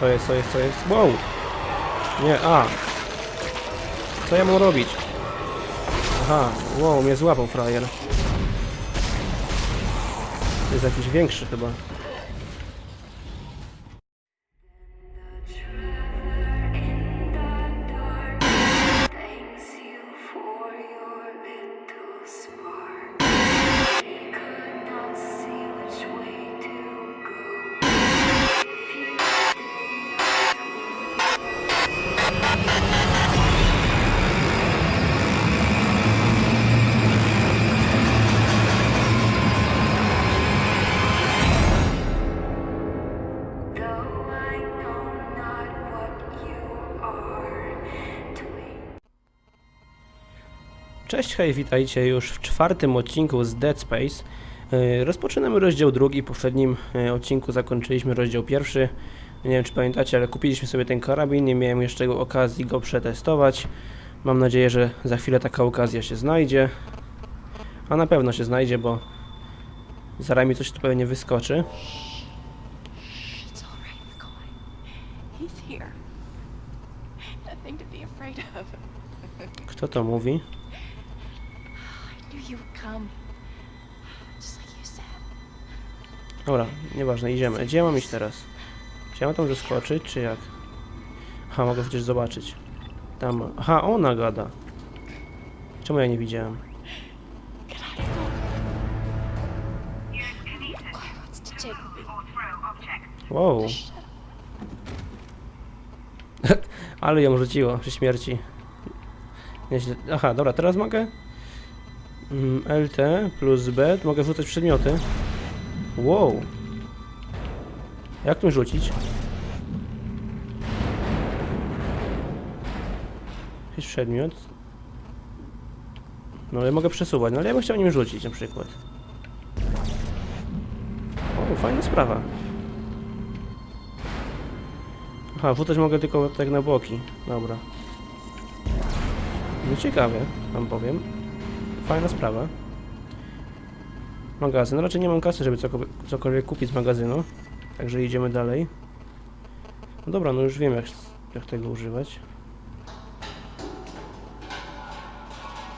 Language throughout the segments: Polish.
Co jest, co jest, co jest? Wow! Nie, a! Co ja mam robić? Aha, wow, mnie złapał frajer. Jest jakiś większy chyba. Hej, witajcie już w czwartym odcinku z Dead Space. Yy, Rozpoczynamy rozdział drugi. W poprzednim yy, odcinku zakończyliśmy rozdział pierwszy. Nie wiem, czy pamiętacie, ale kupiliśmy sobie ten karabin. Nie miałem jeszcze okazji go przetestować. Mam nadzieję, że za chwilę taka okazja się znajdzie. A na pewno się znajdzie, bo zaraz mi coś tu pewnie wyskoczy. Kto to mówi? Dobra, nieważne, idziemy. Gdzie ja mam iść teraz? Czy ja mam tam zaskoczyć, czy jak? Aha, mogę przecież zobaczyć. Tam. Aha, ona gada. Czemu ja nie widziałem? Wow. Ale ją rzuciło przy śmierci. Nieźle. Aha, dobra, teraz mogę. Mm, LT plus B, mogę wrzucać przedmioty. Wow. Jak tym rzucić? Jakiś przedmiot. No ale mogę przesuwać, no ale ja bym chciał nim rzucić na przykład. O, fajna sprawa. Aha, wrzucać mogę tylko tak na boki. Dobra. No ciekawe, wam powiem. Fajna sprawa. Magazyn. Raczej nie mam kasy, żeby cokolwiek, kupić z magazynu. Także idziemy dalej. No dobra, no już wiem jak, jak tego używać.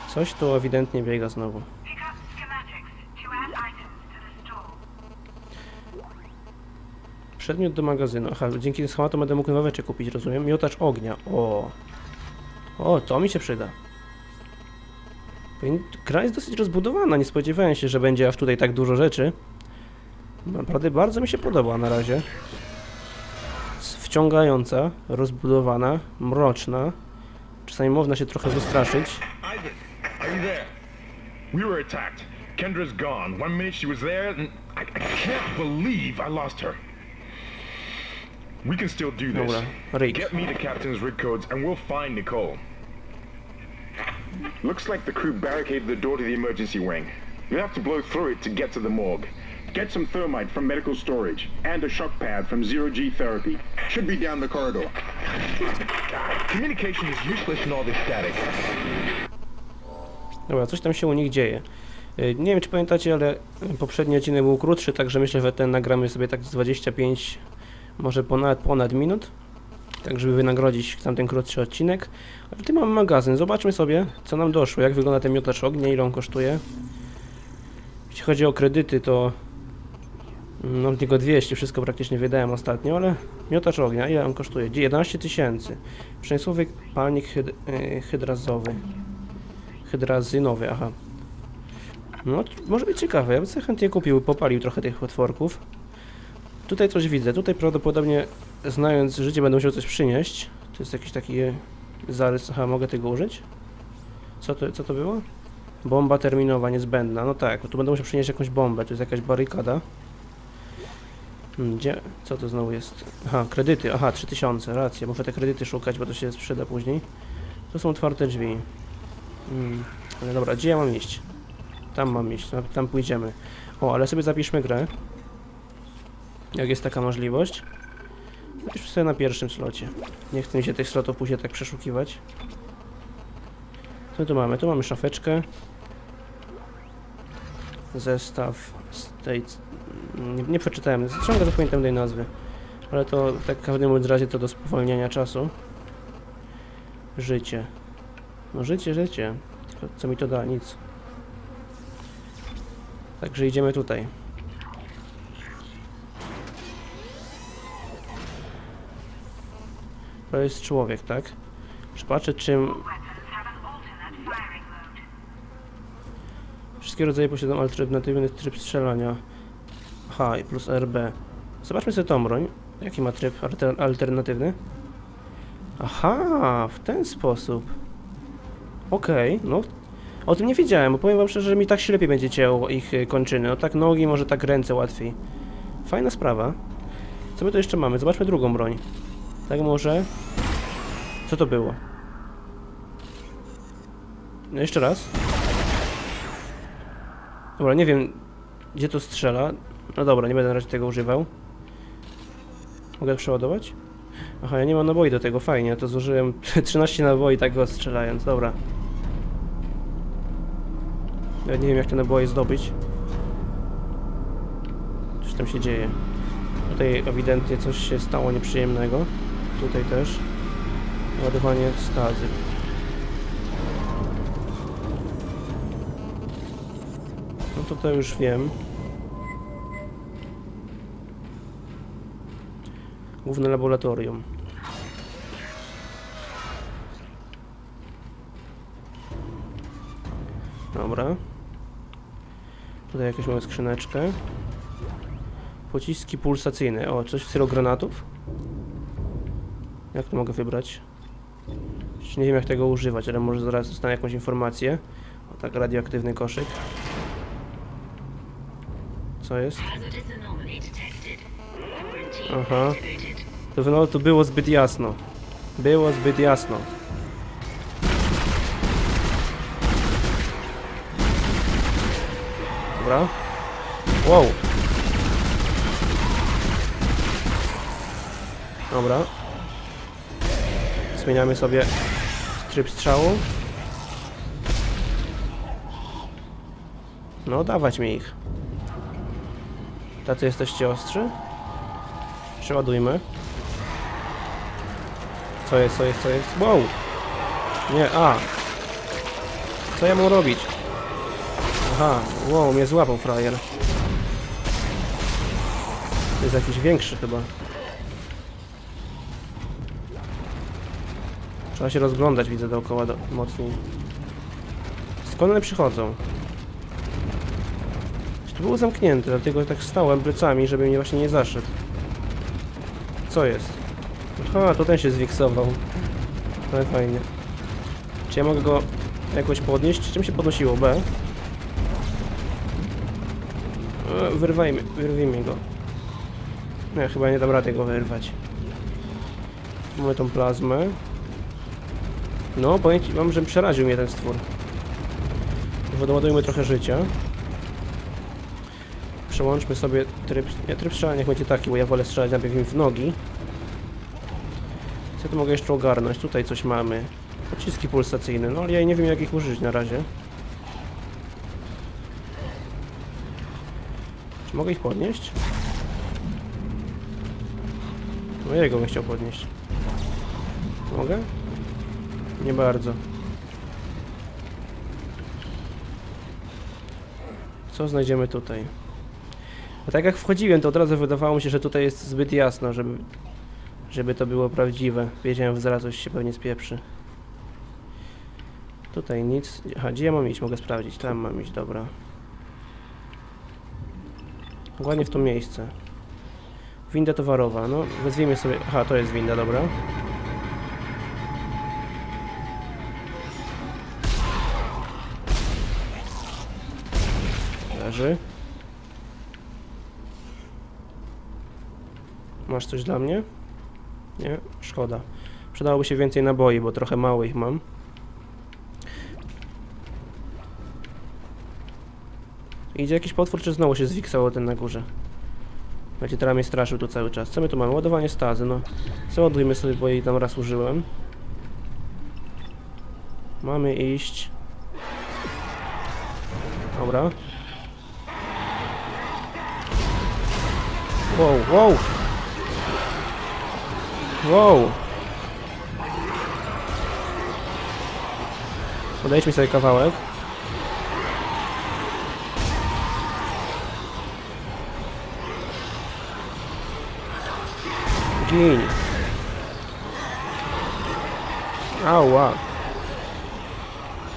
Coś tu ewidentnie biega znowu. Przedmiot do magazynu. Aha, dzięki schematom będę mógł nowe rzeczy kupić, rozumiem. Miotacz ognia. O. O, to mi się przyda. Powin- Gra jest dosyć rozbudowana. Nie spodziewałem się, że będzie aż tutaj tak dużo rzeczy. Naprawdę bardzo mi się podoba na razie. Wciągająca, rozbudowana, mroczna. Czasami można się trochę wystraszyć. We were attacked. Kendra's gone. One minute she was there, and I, I can't believe I lost her. We can still do this. Dobra. Get me the captain's rig codes, and we'll find Nicole. Looks like the crew barricaded the door to the emergency wing. You have to blow through it to get to the morgue. Get some thermite from medical storage and a shock pad from Zero G Therapy. Should be down the corridor. Communication is useless in all this static. Dobra, coś tam się u nich dzieje. Y, Nie wiem, czy pamiętacie, ale poprzedni odcinek był krótszy, także myślę, że ten nagramy sobie tak z 25, może ponad, ponad minut. Tak, żeby wynagrodzić tamten krótszy odcinek. Ale tu mamy magazyn. Zobaczmy sobie, co nam doszło. Jak wygląda ten miotacz ognia, ile on kosztuje. Jeśli chodzi o kredyty, to no tylko 200, wszystko praktycznie wydałem ostatnio, ale miotacz ognia, ile on kosztuje? 11 tysięcy. Przemysłowy palnik hyd y, hydrazowy. Hydrazynowy, aha. No, może być ciekawe. Ja bym sobie chętnie kupił, popalił trochę tych otworków. Tutaj coś widzę. Tutaj prawdopodobnie, znając życie, będę musiał coś przynieść. To jest jakiś taki e, zarys. Aha, mogę tego użyć? Co to, co to było? Bomba terminowa niezbędna. No tak, tu będę musiał przynieść jakąś bombę. To jest jakaś barykada. Hmm, Gdzie? Co to znowu jest? Aha, kredyty. Aha, 3000, racja. Muszę te kredyty szukać, bo to się sprzeda później. To są otwarte drzwi. Mm, ale dobra, gdzie ja mam iść? Tam mam iść, tam- tam pójdziemy. O, ale sobie zapiszmy grę. Jak jest taka możliwość. Zapiszmy sobie na pierwszym slocie. Nie chcę mi się tych slotów później tak przeszukiwać. Co tu mamy? Tu mamy szafeczkę. Zestaw States. Nie, nie przeczytałem. Ciągle zapamiętam tej nazwy. Ale to tak w każdym razie to do spowalniania czasu. Życie. No życie, życie. Co mi to da? Nic. Także idziemy tutaj. To jest człowiek, tak? Patrzę czym. Wszystkie rodzaje posiadają alternatywny tryb strzelania. H i plus RB. Zobaczmy sobie tą broń. Jaki ma tryb alter alternatywny? Aha, w ten sposób. Okej, no. O tym nie wiedziałem, bo powiem wam szczerze, że mi tak się lepiej będzie cięło ich y, kończyny. No tak nogi, może tak ręce łatwiej. Fajna sprawa. Co my tu jeszcze mamy? Zobaczmy drugą broń. Tak może... Co to było? No jeszcze raz. Dobra, nie wiem gdzie to strzela. No dobra, nie będę na razie tego używał. Mogę przeładować? Aha, ja nie mam naboi do tego, fajnie, to zużyłem 13 naboi tak go strzelając, dobra. Ja nie wiem jak te naboje zdobyć. Coś tam się dzieje. Tutaj ewidentnie coś się stało nieprzyjemnego. Tutaj też. Ładowanie stazy. No to to już wiem. Główne laboratorium. Dobra. Tutaj jakąś mamy skrzyneczkę. Pociski pulsacyjne. O, coś w stylu granatów? Jak to mogę wybrać? Jeszcze nie wiem jak tego używać, ale może zaraz dostanę jakąś informację. O tak, radioaktywny koszyk. Co jest? Aha. To, no, to było zbyt jasno. Było zbyt jasno. Dobra. Wow. Dobra. Zmieniamy sobie tryb strzału. No, dawać mi ich. Tacy jesteście ostrzy? Przeładujmy. Co jest, co jest, co jest? Wow! Nie, a! Co ja mam robić? Aha, wow, mnie złapał frajer. To jest jakiś większy chyba. Trzeba się rozglądać, widzę dookoła do, mocniej. Skąd one przychodzą? To było zamknięte, dlatego tak stałem plecami, żeby mnie właśnie nie zaszedł. Co jest? Aha, to ten się zwiksował. Ale fajnie. Czy ja mogę go jakoś podnieść? Czym się podnosiło? B? E, Wyrwajmy, wyrwijmy go. Nie, chyba nie dam rady go wyrwać. Mamy tą plazmę. No, powiem ci, mam, że przeraził mnie ten stwór. Doładujmy trochę życia. Przełączmy sobie tryb... Nie, tryb strzelania niech będzie taki, bo ja wolę strzelać najpierw im w nogi. Co tu mogę jeszcze ogarnąć? Tutaj coś mamy. Pociski pulsacyjne, no ale ja nie wiem jak ich użyć na razie. Czy mogę ich podnieść? No jego bym chciał podnieść. Mogę? Nie bardzo. Co znajdziemy tutaj? A tak jak wchodziłem, to od razu wydawało mi się, że tutaj jest zbyt jasno, żeby, żeby to było prawdziwe. Wiedziałem, że zaraz coś się pewnie spieprzy. Tutaj nic. Aha, gdzie ja mam iść? Mogę sprawdzić. Tam mam iść, dobra. Ładnie w to miejsce. Winda towarowa, no wezwijmy sobie... Aha, to jest winda, dobra. Masz coś dla mnie? Nie? Szkoda. Przydałoby się więcej naboi, bo trochę mało ich mam. Idzie jakiś potwór, czy znowu się zwiksało ten na górze? Będzie teraz mnie straszył tu cały czas. Co my tu mamy? Ładowanie stazy, no. Załadujmy sobie, bo jej tam raz użyłem. Mamy iść. Dobra. Wow, wow! Wow! Podejdźmy sobie kawałek. Gin. Ała.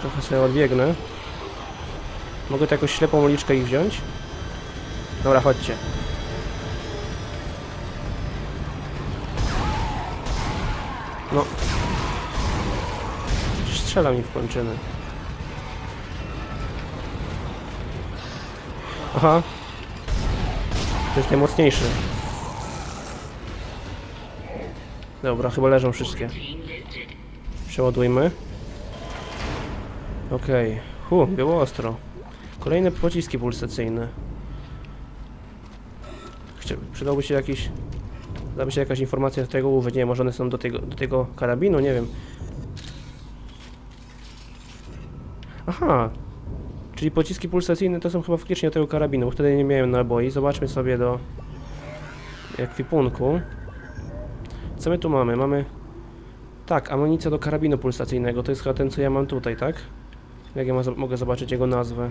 Trochę sobie odbiegnę. Mogę tu jakąś ślepą uliczkę ich wziąć? Dobra, chodźcie. No. Strzela mi w kończyny. Aha. To jest najmocniejszy. Dobra, chyba leżą wszystkie. Przeładujmy. Okej. Hu, było ostro. Kolejne pociski pulsacyjne. Chcia, przydałby się jakiś... Przydałaby się jakaś informacja z tego uwy. Nie wiem, może one są do tego, do tego karabinu, nie wiem. Aha. Czyli pociski pulsacyjne to są chyba faktycznie do tego karabinu, bo wtedy nie miałem naboi. Zobaczmy sobie do ekwipunku. Co my tu mamy? Mamy... Tak, amunicja do karabinu pulsacyjnego. To jest chyba ten, co ja mam tutaj, tak? Jak ja mogę zobaczyć jego nazwę?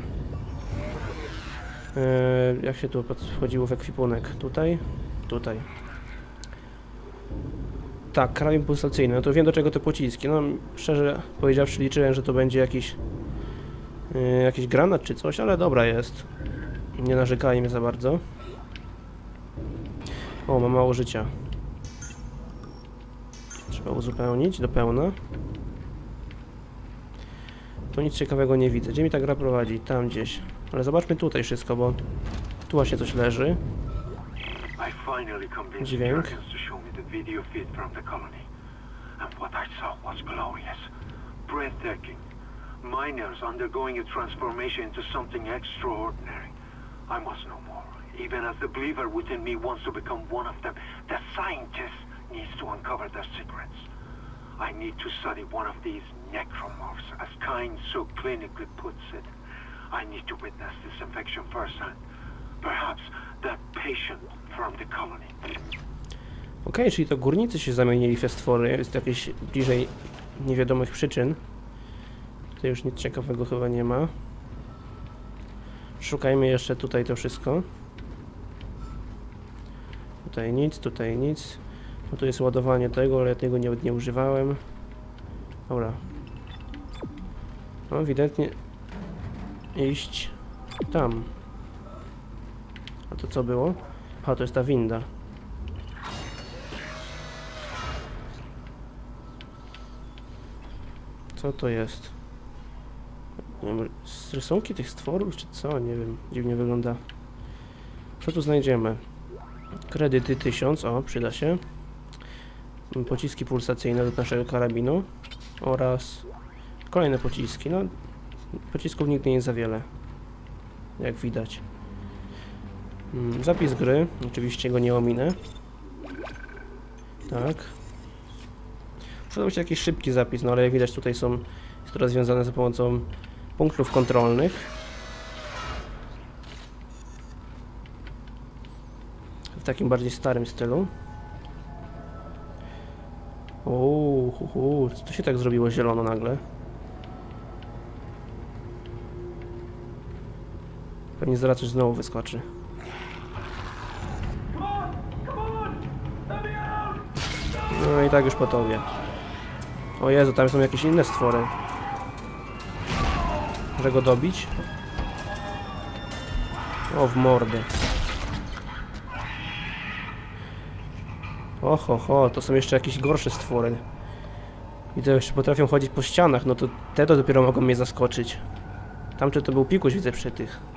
Eee, jak się tu wchodziło w ekwipunek? Tutaj? Tutaj. Tak, karabin pulsacyjny. No to wiem do czego te pociski. No, szczerze powiedziawszy, liczyłem, że to będzie jakiś... Yy, jakiś granat czy coś, ale dobra jest. Nie narzekajmy za bardzo. O, ma mało życia. Trzeba uzupełnić do pełna. Tu nic ciekawego nie widzę. Gdzie mi ta gra prowadzi? Tam gdzieś. Ale zobaczmy tutaj wszystko, bo tu właśnie coś leży. Dźwięk. Video feed from the colony. And what I saw was glorious. Breathtaking. Miners undergoing a transformation into something extraordinary. I must know more. Even as the believer within me wants to become one of them, the scientist needs to uncover their secrets. I need to study one of these necromorphs, as Kind so clinically puts it. I need to witness this infection firsthand. Perhaps that patient from the colony. Okej, czyli to górnicy się zamienili w stwory. Jest jakieś bliżej niewiadomych przyczyn. Tutaj już nic ciekawego chyba nie ma. Szukajmy jeszcze tutaj to wszystko. Tutaj nic, tutaj nic. No tu jest ładowanie tego, ale ja tego nie, nie używałem. Dobra. No ewidentnie iść tam. A to co było? A to jest ta winda. Co to jest? S- rysunki tych stworów, czy co? Nie wiem, dziwnie wygląda. Co tu znajdziemy? Kredyty 1000, o, przyda się. Pociski pulsacyjne do naszego karabinu. Oraz kolejne pociski. No, pocisków nigdy nie za wiele. Jak widać. Mm, Zapis gry, oczywiście go nie ominę. Tak. Przydał się jakiś szybki zapis, no ale jak widać tutaj są jest to rozwiązane za pomocą punktów kontrolnych. W takim bardziej starym stylu. Uuu, co to się tak zrobiło zielono nagle? Pewnie zaraz coś znowu wyskoczy. No i tak już po tobie. O Jezu, tam są jakieś inne stwory. Może go dobić? O, w mordę. Oho, ho, to są jeszcze jakieś gorsze stwory. Widzę, że jeszcze potrafią chodzić po ścianach, no to te to dopiero mogą mnie zaskoczyć. Tamczy to był pikuś, widzę przy tych.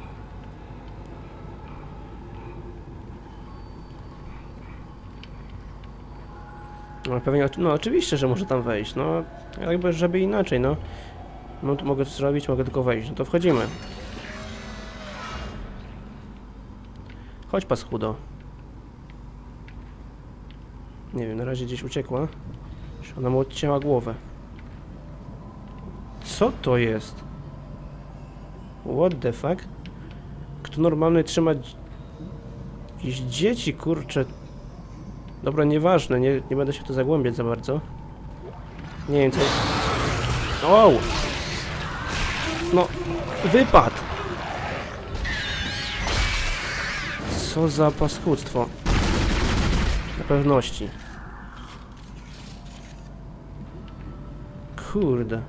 No pewnie, no oczywiście, że może tam wejść, no jakby żeby inaczej, no. no to mogę to zrobić, mogę tylko wejść, no to wchodzimy. Chodź paskudo. Nie wiem, na razie gdzieś uciekła. Ona mu odcięła głowę. Co to jest? What the fuck? Kto normalny trzyma jakieś dzieci, kurczę? Dobra, nieważne, nie, nie będę się to zagłębiać za bardzo. Nie wiem co... O! No, wypad! Co za paskudztwo. Na pewności. Kurde.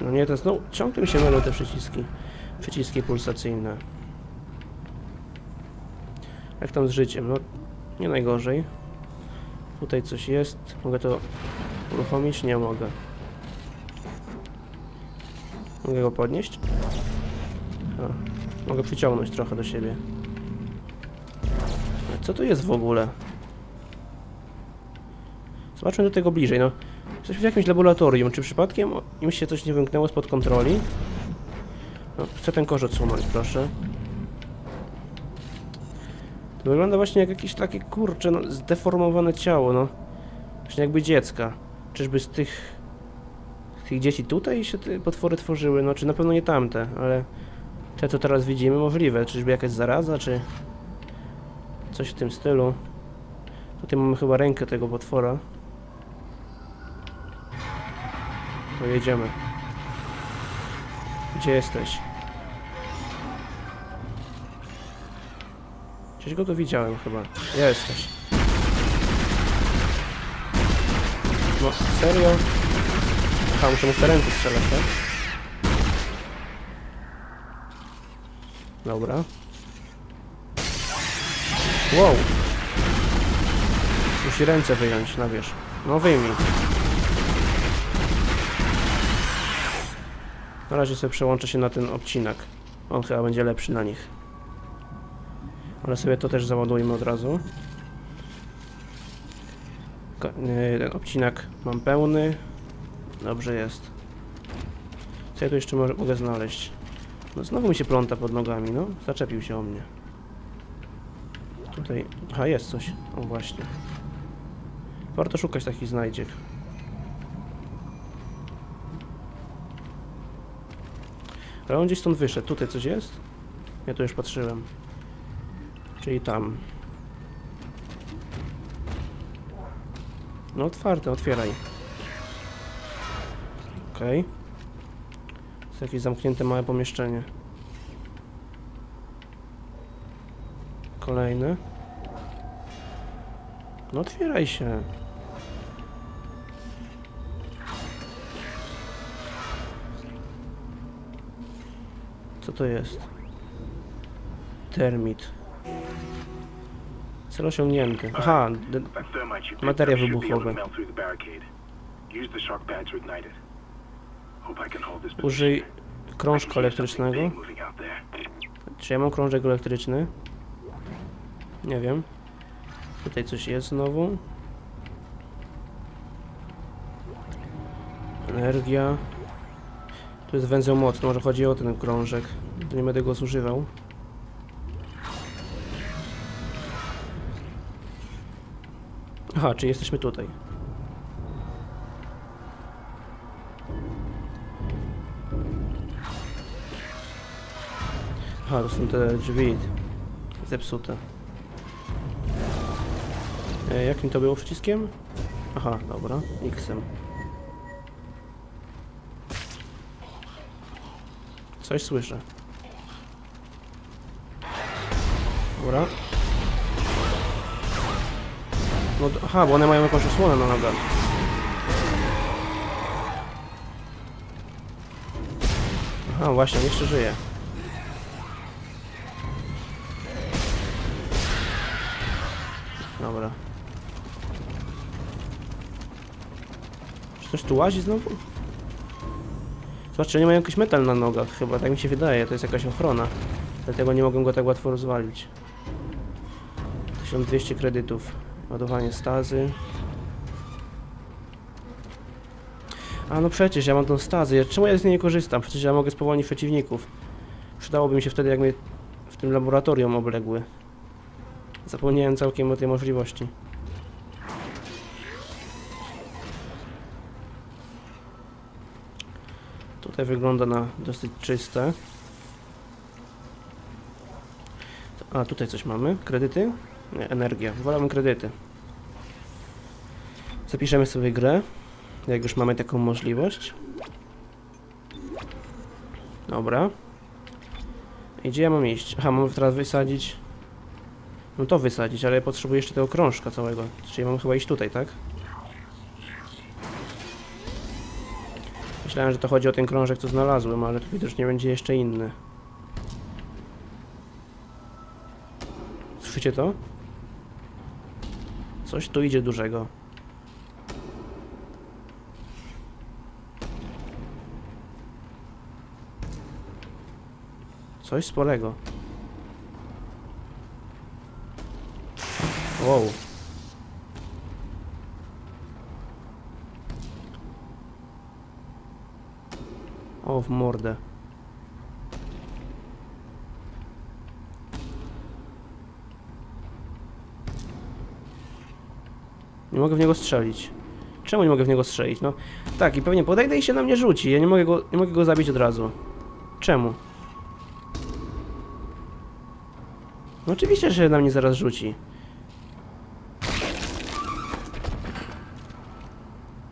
No nie, to no ciągle mi się mylą te przyciski. Przyciski pulsacyjne. Jak tam z życiem? No, nie najgorzej. Tutaj coś jest. Mogę to uruchomić? Nie mogę. Mogę go podnieść? A, mogę przyciągnąć trochę do siebie. Co to jest w ogóle? Zobaczmy do tego bliżej, no. Jesteśmy w jakimś laboratorium. Czy przypadkiem im się coś nie wymknęło spod kontroli? No, chcę ten kosz odsunąć, proszę. Wygląda właśnie jak jakieś takie, kurcze, no, zdeformowane ciało, no. Właśnie jakby dziecka. Czyżby z tych... tych dzieci tutaj się te potwory tworzyły? No, czy na pewno nie tamte, ale... Te, co teraz widzimy, możliwe. Czyżby jakaś zaraza, czy... Coś w tym stylu. Tutaj mamy chyba rękę tego potwora. To jedziemy. Gdzie jesteś? Gdzieś go tu widziałem chyba. Jesteś. No, serio? Aha, muszę mu w te ręce strzelać, tak? Dobra. Wow. Musi ręce wyjąć na wierzch. No wyjmij. Na razie sobie przełączę się na ten odcinek. On chyba będzie lepszy na nich. Ale sobie to też załadujmy od razu. Yy, Ten odcinek mam pełny. Dobrze jest. Co ja tu jeszcze mo- mogę znaleźć? No znowu mi się pląta pod nogami, no. Zaczepił się o mnie. Tutaj... Aha, jest coś. O, właśnie. Warto szukać takich znajdziek. Ale on gdzieś stąd wyszedł. Tutaj coś jest? Ja tu już patrzyłem. Czyli tam. No otwarte, otwieraj. Okej. Jest jakieś zamknięte małe pomieszczenie. Kolejne. No otwieraj się. Co to jest? Termit. Cel osiągnięty. Aha, d- Materia this użyj krążka elektrycznego. Czy ja mam krążek elektryczny? Nie wiem. Tutaj coś jest znowu. Energia. Tu jest węzeł mocny, może chodzi o ten krążek. Nie będę go zużywał. Aha, czy jesteśmy tutaj. Aha, to są te drzwi zepsute. E, jakim to było przyciskiem? Aha, dobra, X-em. Coś słyszę. Dobra. No, aha, bo one mają jakąś osłonę na nogach. Aha, właśnie, jeszcze żyje. Dobra. Czy ktoś tu łazi znowu? Zobaczcie, oni mają jakiś metal na nogach chyba, tak mi się wydaje, to jest jakaś ochrona. Dlatego nie mogę go tak łatwo rozwalić. 1200 kredytów. Ładowanie stazy. A no przecież, ja mam tą stazę. Czemu ja z niej nie korzystam? Przecież ja mogę spowolnić przeciwników. Przydałoby mi się wtedy, jak mnie w tym laboratorium obległy. Zapomniałem całkiem o tej możliwości. Tutaj wygląda na dosyć czyste. A, tutaj coś mamy. Kredyty? Energia. Wolałbym kredyty. Zapiszemy sobie grę, jak już mamy taką możliwość. Dobra. I gdzie ja mam iść? Aha, mam teraz wysadzić... No to wysadzić, ale ja potrzebuję jeszcze tego krążka całego. Czyli mam chyba iść tutaj, tak? Myślałem, że to chodzi o ten krążek, co znalazłem, ale to widocznie będzie jeszcze inny. Słyszycie to? Coś tu idzie dużego. Coś sporego. Wow. O, w mordę. Nie mogę w niego strzelić. Czemu nie mogę w niego strzelić? No tak, i pewnie podejdę i się na mnie rzuci. Ja nie mogę go, nie mogę go zabić od razu. Czemu? No oczywiście, że na mnie zaraz rzuci.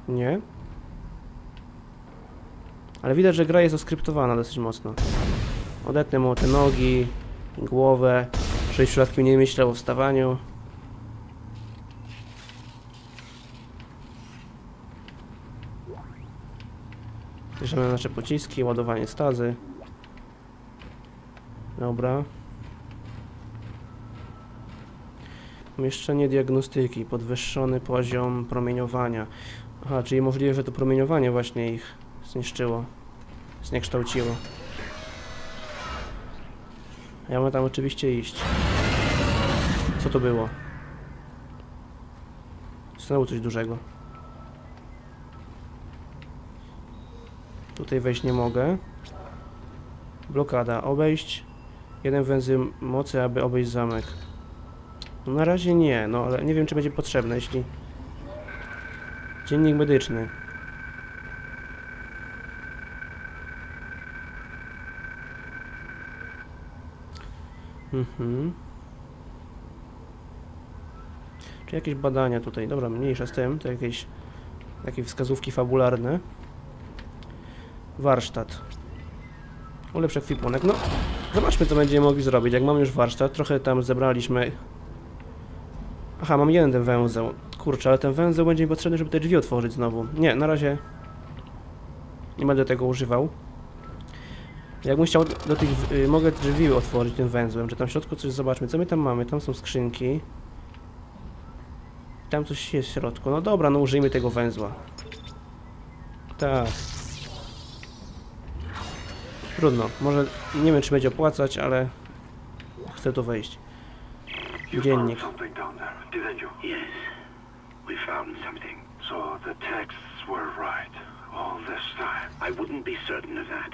Nie? Ale widać, że gra jest oskryptowana dosyć mocno. Odetnę mu te nogi, głowę, żebyś przypadkiem nie myślał o wstawaniu. Bierzemy nasze pociski, ładowanie stazy. Dobra. Umieszczenie diagnostyki, podwyższony poziom promieniowania. Aha, czyli możliwe, że to promieniowanie właśnie ich zniszczyło, zniekształciło. Ja mam tam oczywiście iść. Co to było? Znowu coś dużego. Tutaj wejść nie mogę. Blokada. Obejść. Jeden węzeł mocy, aby obejść zamek. No na razie nie, no ale nie wiem, czy będzie potrzebne, jeśli... Dziennik medyczny. Mhm. Czy jakieś badania tutaj? Dobra, mniejsza z tym, to jakieś takie wskazówki fabularne. Warsztat. Ulepszę kwipunek. No, zobaczmy co będziemy mogli zrobić. Jak mamy już warsztat, trochę tam zebraliśmy. Aha, mam jeden ten węzeł. Kurczę, ale ten węzeł będzie mi potrzebny, żeby te drzwi otworzyć znowu. Nie, na razie nie będę tego używał. Jakbym chciał do tych, y, mogę drzwi otworzyć tym węzłem, czy tam w środku coś zobaczmy. Co my tam mamy? Tam są skrzynki. Tam coś jest w środku. No dobra, no użyjmy tego węzła. Tak. Trudno. Może nie wiem, czy będzie opłacać, ale chcę tu wejść. Dziennik. found something down there, didn't you? Yes, we found something. So the texts were right all this time. I wouldn't be certain of that.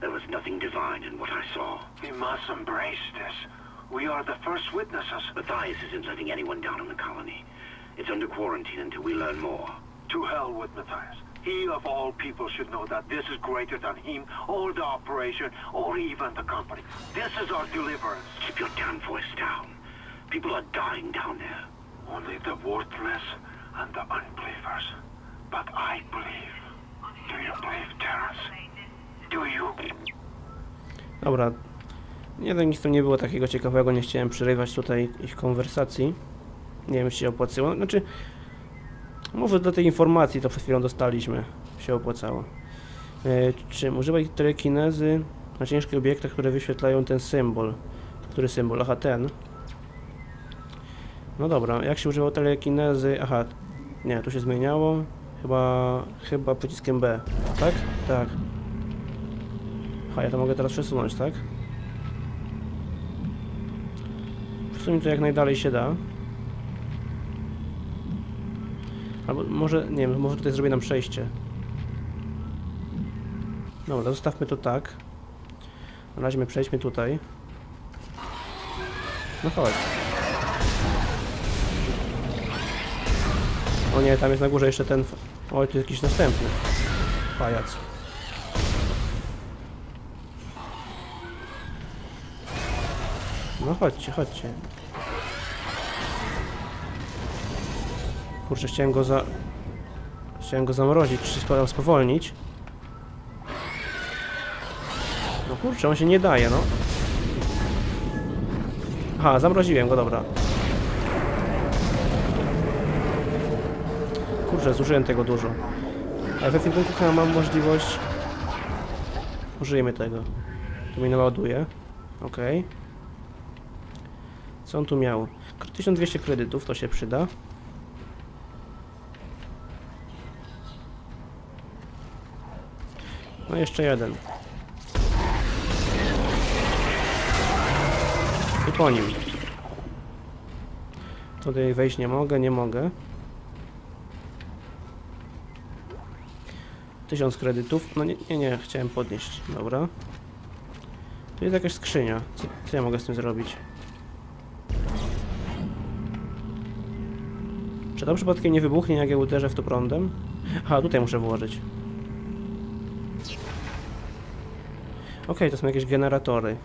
There was nothing divine in what I saw. We must embrace this. We are the first witnesses. Matthias isn't letting anyone down in the colony. It's under quarantine until we learn more. To hell with Matthias. He of all people should know that this is greater than him, or the operation, or even the company. This is our deliverance. Keep your damn voice down. People are dying down there. Only the worthless and the unbelievers. But I believe. Do you believe, Terrence? Do you? Dobra. Nie wiem, nic tu nie było takiego ciekawego, nie chciałem przerywać tutaj ich konwersacji. Nie wiem, czy się opłaciło. Znaczy, może do tej informacji, to przed chwilą dostaliśmy, się opłacało. E, czym? Używaj telekinezy na ciężkich obiektach, które wyświetlają ten symbol. Który symbol? Aha, ten. No dobra, jak się używał telekinezy? Aha, nie, tu się zmieniało. Chyba, chyba przyciskiem B, tak? Tak. Aha, ja to mogę teraz przesunąć, tak? Przesunę to jak najdalej się da. Może, nie wiem, może tutaj zrobię nam przejście. Dobra, zostawmy to tak. Na razie my przejdźmy tutaj. No chodź. O nie, tam jest na górze jeszcze ten... Oj, tu jest jakiś następny. Pajac. No chodźcie, chodźcie. Kurczę, chciałem go za... Chciałem go zamrozić, czy spo- spowolnić. No kurczę, on się nie daje, no. Aha, zamroziłem go, dobra. Kurczę, zużyłem tego dużo. Ale we filmiku chyba mam możliwość... Użyjmy tego. Tu mi naładuje. Okej. Co on tu miał? 1200 kredytów, to się przyda. No jeszcze jeden. I po nim. Tutaj wejść nie mogę, nie mogę. 1000 kredytów. No nie, nie, nie, chciałem podnieść. Dobra. Tu jest jakaś skrzynia. Co, co ja mogę z tym zrobić? Czy to przypadkiem nie wybuchnie, jak ja uderzę w to prądem? Aha, tutaj muszę włożyć. Okej, to są jakieś generatory.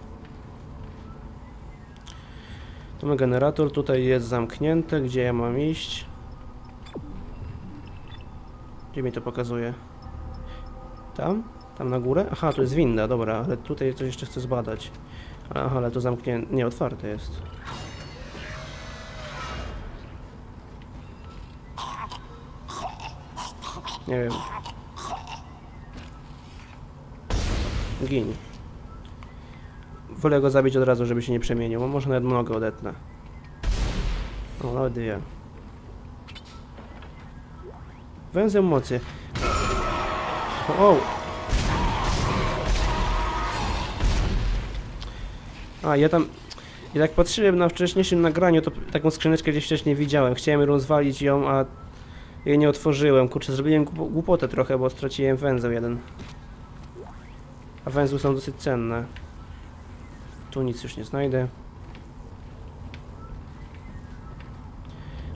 Tu mamy generator, tutaj jest zamknięte. Gdzie ja mam iść? Gdzie mi to pokazuje? Tam? Tam na górę? Aha, tu jest winda, dobra, ale tutaj coś jeszcze chcę zbadać. Aha, ale to zamknięte. Nie, otwarte jest. Nie wiem. Gin. Wolę go zabić od razu, żeby się nie przemienił, bo może nawet nogę odetnę. O, nawet dwie. Węzeł mocy. O! A, ja tam... Ja tak patrzyłem na wcześniejszym nagraniu, to taką skrzyneczkę gdzieś wcześniej widziałem. Chciałem rozwalić ją, a jej nie otworzyłem. Kurczę, zrobiłem głupo- głupotę trochę, bo straciłem węzeł jeden. A węzły są dosyć cenne. Tu nic już nie znajdę.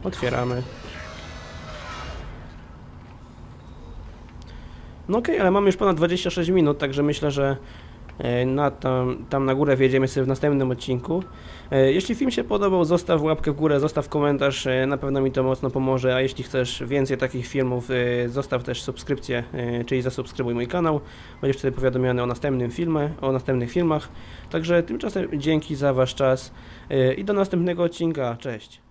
Otwieramy. No okej, ale mamy już ponad 26 minut, także myślę, że na tam, tam na górę wjedziemy sobie w następnym odcinku. E, Jeśli film się podobał, zostaw łapkę w górę, zostaw komentarz, e, na pewno mi to mocno pomoże, a jeśli chcesz więcej takich filmów, e, zostaw też subskrypcję, e, czyli zasubskrybuj mój kanał, będziesz wtedy powiadomiony o następnym filmie, o następnych filmach. Także tymczasem dzięki za Wasz czas e, i do następnego odcinka, cześć!